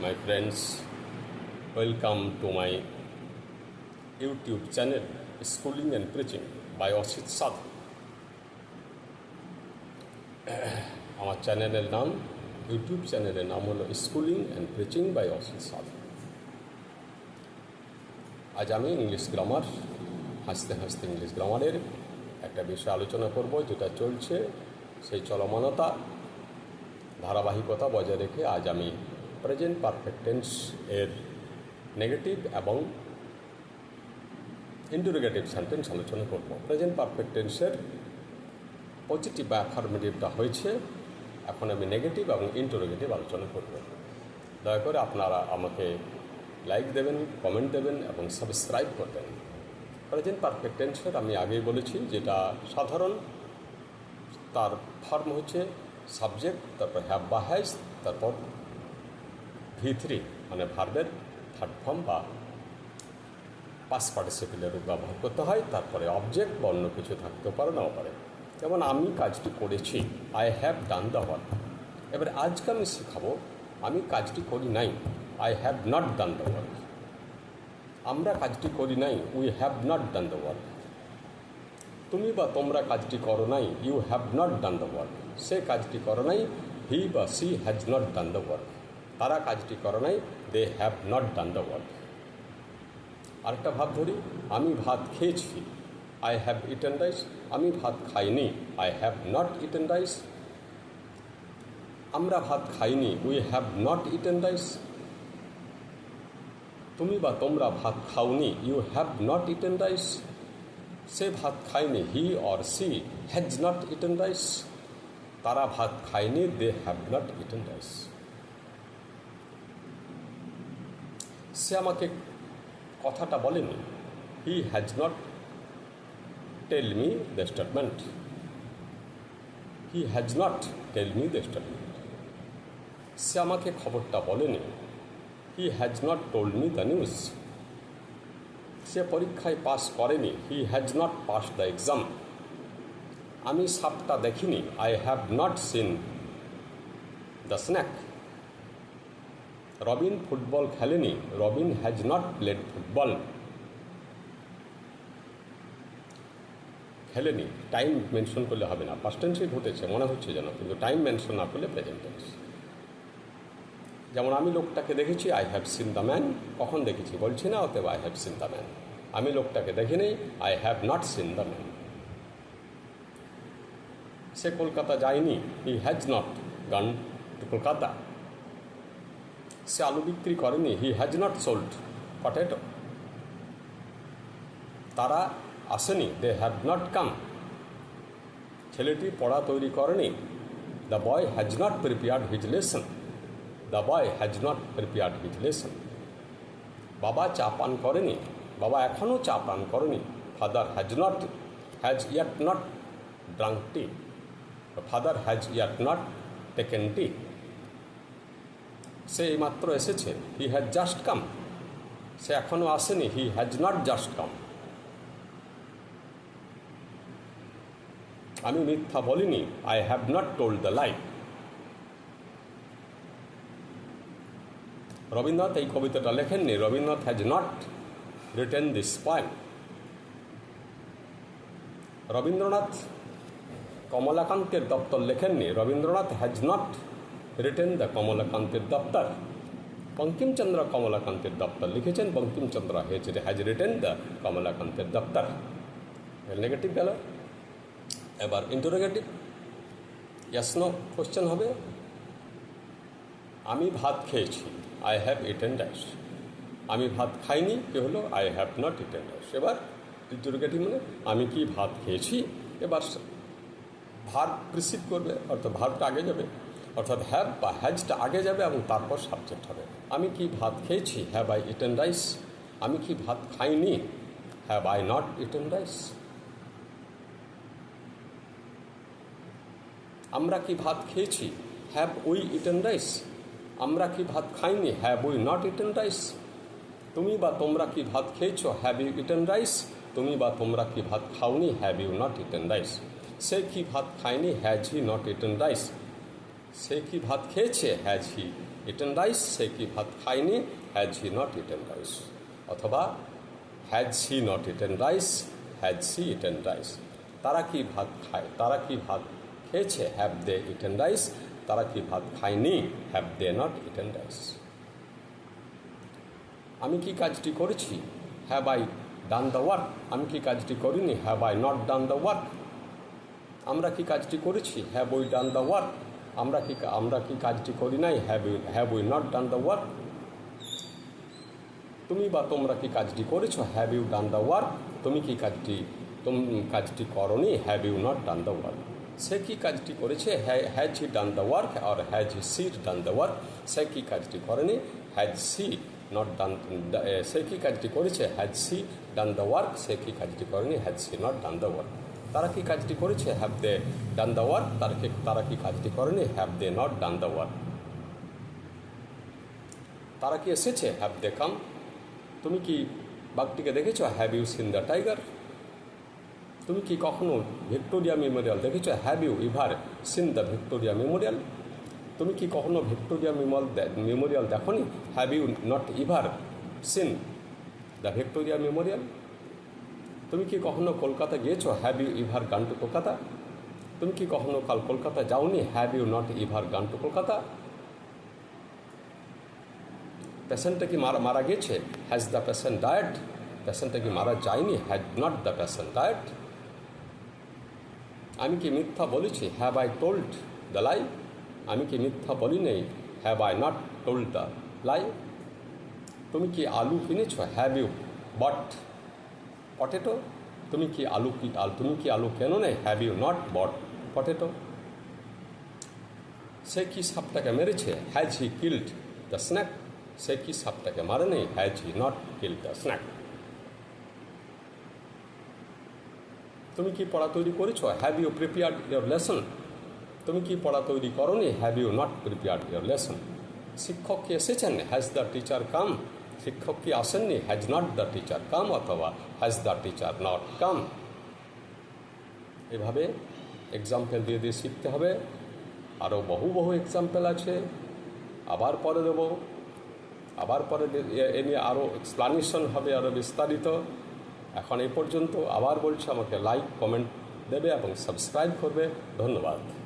my friends. Welcome to my YouTube channel, Schooling and Preaching by Osit Sadhu. আমার চ্যানেলের নাম YouTube চ্যানেলের নাম হলো schooling and preaching by Asit Sadhu আজ আমি ইংলিশ গ্রামার হাসতে হাসতে ইংলিশ গ্রামারের একটা বিষয় আলোচনা করব যেটা চলছে সেই চলমানতা ধারাবাহিকতা বজায় রেখে আজ আমি প্রেজেন্ট পারফেক্ট টেন্স এর নেগেটিভ এবং ইন্টারোগেটিভ সেন্টেন্স আলোচনা করব। প্রেজেন্ট পারফেক্ট টেন্সের পজিটিভ বা অ্যাফার্মেটিভটা হয়েছে, এখন আমি নেগেটিভ এবং ইন্টারোগেটিভ আলোচনা করব। দয়া করে আপনারা আমাকে লাইক দেবেন কমেন্ট দেবেন এবং সাবস্ক্রাইব করবেন প্রেজেন্ট পারফেক্ট টেন্সের আমি আগেই বলেছি যেটা সাধারণ, তার ফর্ম হচ্ছে সাবজেক্ট তারপর হ্যাভ বা হ্যাজ তারপর ভি থ্রি মানে ভার্বের থার্ড ফর্ম বা পাস পার্টিসিপেলের রূপ ব্যবহার করতে হয়, তারপরে অবজেক্ট বা অন্য কিছু থাকতেও পারে, নাও পারে। যেমন আমি কাজটি করেছি I have done the work এবার আজকে আমি শেখাবো, আমি কাজটি করি নাই I have not done the work আমরা কাজটি করি নাই we have not done the work তুমি বা তোমরা কাজটি করো নাই you have not done the work সে কাজটি করো নাই হি বা she has not done the work তারা কাজটি করে নাই they have not done the work আরেকটা ভাব ধরি, আমি ভাত খেয়েছি আই হ্যাভ ইটেন রাইস আমি ভাত খাইনি I have not eaten rice আমরা ভাত খাইনি we have not eaten rice তুমি বা তোমরা ভাত খাওনি you have not eaten rice সে ভাত খায়নি he or she has not eaten rice তারা ভাত খায়নি they have not eaten rice সে আমাকে কথাটা বলেনি। He has not tell me the statement he has not tell me the statement সে আমাকে খবরটা বলেনি। He has not told me the news সে পরীক্ষায় পাস করেনি। He has not pass the exam আমি সাপটা দেখিনি। I have not seen the snake Robin football খেলেনি, Robin has not played football খেলেনি টাইম মেনশন করলে হবে না ফার্স্ট ঘটেছে, মনে হচ্ছে যেন, কিন্তু টাইম মেনশন না করলে প্রেজেন্ট টেন্স যেমন আমি লোকটাকে দেখেছি I have seen the man কখন দেখেছি? বলছি না অতএব I have seen the man আমি লোকটাকে দেখিনি I have not seen the man সে কলকাতা যায়নি he has not gone to Kolkata. সে আলু বিক্রি করেনি he has not sold potato তারা আসেনি দে হ্যাভ নট কাম ছেলেটি পড়া তৈরি করেনি the boy has not prepared his lesson the boy has not prepared his lesson বাবা চা পান করেনি, বাবা এখনও চা পান করেনি father has not has yet not drunk tea father has yet not taken tea সে এইমাত্র এসেছে। হি হ্যাজ জাস্ট কাম সে এখনও আসেনি। He has not just come আমি মিথ্যা বলিনি। I have not told the life Rabindranath এই কবিতাটা লেখেননি। Rabindranath has not written this poem Rabindranath কমলাকান্তের দপ্তর লেখেননি। Rabindranath has not written the কমলাকান্তের দপ্তর বঙ্কিমচন্দ্র কমলাকান্তের দপ্তর লিখেছেন বঙ্কিমচন্দ্র হয়েছে হ্যাজ রিটেন দ্য কমলাকান্তের দপ্তর নেগেটিভ গেল। এবার ইন্টারোগেটিভ ইয়াসনো কোশ্চেন হবে। আমি ভাত খেয়েছি আই হ্যাভ ইটেন ড্যাশ আমি ভাত খাইনি, কি হলো? I have not eaten dash এবার ইন্টারোগেটিভ মানে আমি কি ভাত খেয়েছি? এবার ভার প্রিসিভ করবে, অর্থাৎ ভারটা আগে যাবে। অর্থাৎ হ্যাভ বা হ্যাজটা আগে যাবে এবং তারপর সাবজেক্ট হবে। আমি কি ভাত খেয়েছি? হ্যাভ আই ইটেন রাইস আমি কি ভাত খাইনি? Have I not eaten rice আমরা কি ভাত খেয়েছি? হ্যাভ উই ইটেন রাইস আমরা কি ভাত খাইনি? Have we not eaten rice তুমি বা তোমরা কি ভাত খেয়েছো? হ্যাভ ইউ ইটেন রাইস তুমি বা তোমরা কি ভাত খাওনি? Have you not eaten rice সে কি ভাত খায়নি? Has he not eaten rice সে কি ভাত খেয়েছে? হ্যাজ হি ইটেন রাইস সে কি ভাত খায়নি? Has he not eaten rice অথবা has he not eaten rice has she eaten rice তারা কি ভাত খায়? তারা কি ভাত খেয়েছে? হ্যাভ দে ইটেন রাইস তারা কি ভাত খায়নি? Have they not eaten rice আমি কি কাজটি করেছি? Have I done the work আমি কি কাজটি করিনি? Have I not done the work আমরা কি কাজটি করেছি? Have we done the work আমরা কি আমরা কি কাজটি করি নাই? Have you have we not done the work তুমি বা তোমরা কি কাজটি করেছ? Have you done the work তুমি কি কাজটি, তুমি, কাজটি করনি? Have you not done the work সে কি কাজটি করেছে? Has he done the work R has she done the work সে কি কাজটি করেনি? হ্যাজ সি নট ডান সে কি কাজটি করেছে? Has she done the work সে কি কাজটি করেনি? Has she not done the work তারা কি কাজটি করেছে? Have they done the work তারা কি তারা কি কাজটি করেনি? Have they not done the work তারা কি এসেছে? হ্যাভ দে কাম তুমি কি বাঘটিকে দেখেছ? Have you seen the tiger তুমি কি কখনো ভিক্টোরিয়া মেমোরিয়াল দেখেছ? Have you ever seen the Victoria Memorial? তুমি কি কখনো ভিক্টোরিয়া মেমোরিয়াল মেমোরিয়াল দেখো নি have you not ever seen the Victoria Memorial? তুমি কি কখনো কলকাতা গিয়েছো? হ্যাভ ইউ ইভার গান টু কলকাতা তুমি কি কখনো কাল কলকাতা যাওনি? হ্যাভ ইউ নট ইভার গান টু কলকাতা পেশেন্টটা কি মারা মারা গেছে হ্যাজ দ্য পেশেন্ট ডায়েট পেশেন্টটা কি মারা যায়নি? Has not the patient died আমি কি মিথ্যা বলেছি? Have I told the lie আমি কি মিথ্যা বলি নেই have I not told the lie তুমি কি আলু কিনেছ? হ্যাভ ইউ বট পটেটো তুমি কি আলু কি আল, তুমি কি আলু কেন নেই? Have you not bought potato সে কি সাপটাকে মেরেছে? Has he killed the snake সে কি সাপটাকে মারে নেই? Has he not killed the snake তুমি কি পড়া তৈরি করেছ? Have you prepared your lesson তুমি কি পড়া তৈরি করনি? Have you not prepared your lesson শিক্ষক কি এসেছেন? হ্যাজ দ্য টিচার কাম শিক্ষক কি আসেননি? Has not the teacher come অথবা has the teacher not come এভাবে এক্সাম্পল দিয়ে দিয়ে শিখতে হবে। আরও বহু বহু এক্সাম্পল আছে। আবার পরে দেবো। আবার পরে এ- এ নিয়ে আরও এক্সপ্লানেশন হবে আরও বিস্তারিত। এখন এই পর্যন্ত। আবার বলছি, আমাকে লাইক কমেন্ট দেবে এবং সাবস্ক্রাইব করবে। ধন্যবাদ।